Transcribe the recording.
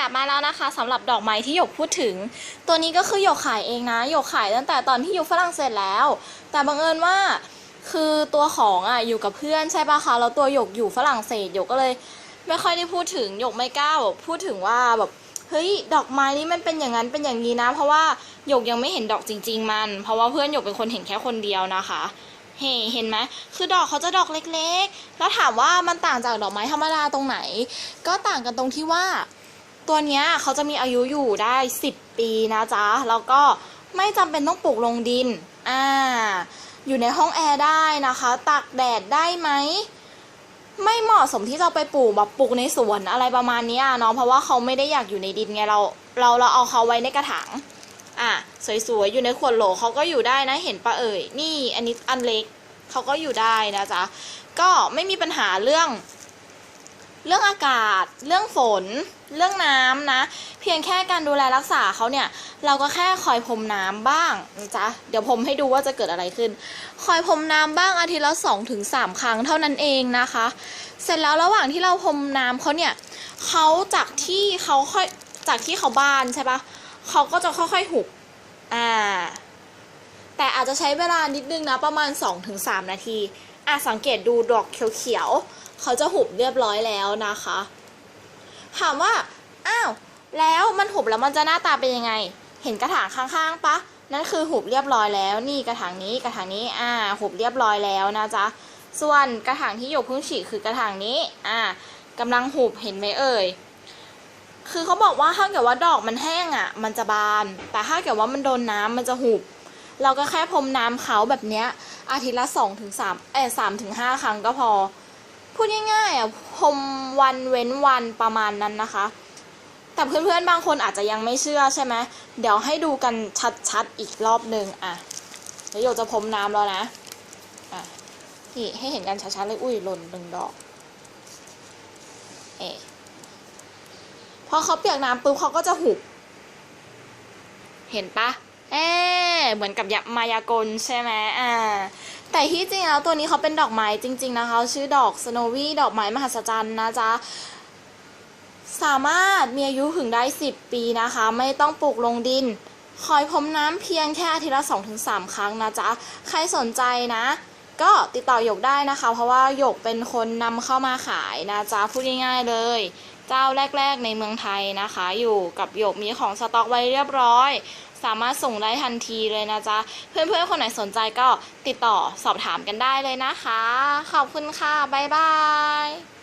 กลับมาแล้วนะคะสำหรับดอกไม้ที่หยกพูดถึง ตัวนี้ก็คือหยกขายเองนะหยกขายตั้งแต่ตอนที่อยู่ฝรั่งเศสแล้ว แต่บังเอิญว่าคือตัวของอะอยู่กับเพื่อนใช่ปะคะแล้วตัวหยกอยู่ฝรั่งเศสหยกก็เลย ไม่ค่อยได้พูดถึงหยกไม่กล้าแบบพูดถึงว่าแบบเฮ้ยดอกไม้นี้มันเป็นอย่างนั้นเป็นอย่างนี้นะ เพราะว่าหยกยังไม่เห็นดอกจริง ๆ มัน เพราะว่าเพื่อนหยกเป็นคนเห็นแค่คนเดียวนะคะเฮ้เห็นไหมคือดอกเขาจะดอกเล็กๆ แล้วถามว่ามันต่างจากดอกไม้ธรรมดาตรงไหน ก็ต่างกันตรงที่ว่า ตัวเนี้ยเขาจะมีอายุอยู่ได้ 10 ปีนะจ๊ะ แล้วก็ไม่จำเป็นต้องปลูกลงดิน อ่า อยู่ในห้องแอร์ได้นะคะ ตากแดดได้ไหม ไม่เหมาะสมที่จะไปปลูกแบบปลูกในสวนอะไรประมาณนี้เนาะ เพราะว่าเขาไม่ได้อยากอยู่ในดินไงเรา เราเราเอาเขาไว้ในกระถาง อะสวยๆ อยู่ในขวดโหลเขาก็อยู่ได้นะ เห็นปะเอ่ย นี่อันนี้อันเล็กเขาก็อยู่ได้นะจ๊ะ ก็ไม่มีปัญหาเรื่อง เรื่องอากาศ เรื่องฝน เรื่องน้ำนะ เพียงแค่การดูแลรักษาเขาเนี่ย เราก็แค่คอยพรมน้ำบ้างนะจ๊ะ เดี๋ยวผมให้ดูว่าจะเกิดอะไรขึ้น คอยพรมน้ำบ้างอาทิตย์ละสองถึงสามครั้งเท่านั้นเองนะคะ เสร็จแล้วระหว่างที่เราพรมน้ำเขาเนี่ยเขาจากที่เขาค่อยจากที่เขาบานใช่ปะเขาก็จะค่อยๆหุบอ่า แต่อาจจะใช้เวลานิดนึงนะประมาณ 2-3 นาที อะสังเกตดูดอกเขียวๆ เขาจะหุบเรียบร้อยแล้วนะคะ ถามว่า อ้าว แล้วมันหุบแล้วมันจะหน้าตาเป็นยังไง เห็นกระถางข้างๆปะนั่นคือหุบเรียบร้อยแล้วนี่กระถางนี้กระถางนี้อ่าหุบเรียบร้อยแล้วนะจ๊ะส่วนกระถางที่หยกเพิ่งฉีกคือกระถางนี้อ่ากำลังหุบเห็นไหมเอ่ยคือเขาบอกว่าถ้าเกิดว่าดอกมันแห้งอะ มันจะบาน แต่ถ้าเกิดว่ามันโดนน้ำมันจะหุบ เราก็แค่พรมน้ำเขาแบบเนี้ยอาทิตย์ละสองถึงสามเออสามถึงห้าครั้งก็พอ พูดง่ายๆอะพรมวันเว้นวันประมาณนั้นนะคะ แต่เพื่อนๆบางคนอาจจะยังไม่เชื่อใช่ไหมเดี๋ยวให้ดูกันชัดๆอีกรอบหนึ่งอะเดี๋ยวโยจะพรมน้ำแล้วนะอะนี่ให้เห็นกันชัดๆเลยอุ้ยหล่นหนึ่งดอกเอพอเขาเปียกน้ำปุ๊บเขาก็จะหุบเห็นปะเอ๊เหมือนกับยามายากลใช่ไหมอ่า แต่ที่จริงแล้วตัวนี้เขาเป็นดอกไม้จริง ๆ นะคะ ชื่อดอกสโนวี่ดอกไม้มหัศจรรย์นะจ๊ะสามารถมีอายุถึงได้ 10 ปีนะคะ ไม่ต้องปลูกลงดิน คอยพรมน้ำเพียงแค่อาทิตย์ละ 2-3 ครั้งนะจ๊ะ ใครสนใจนะ ก็ติดต่อหยกได้นะคะ เพราะว่าหยกเป็นคนนำเข้ามาขายนะจ๊ะพูดง่ายๆเลย เจ้าแรก ๆ ในเมืองไทยนะคะ อยู่กับหยกมีของสต็อกไว้เรียบร้อย สามารถส่งได้ทันทีเลยนะจ๊ะเพื่อนๆคนไหนสนใจก็ติดต่อสอบถามกันได้เลยนะคะ ขอบคุณค่ะบ๊ายบาย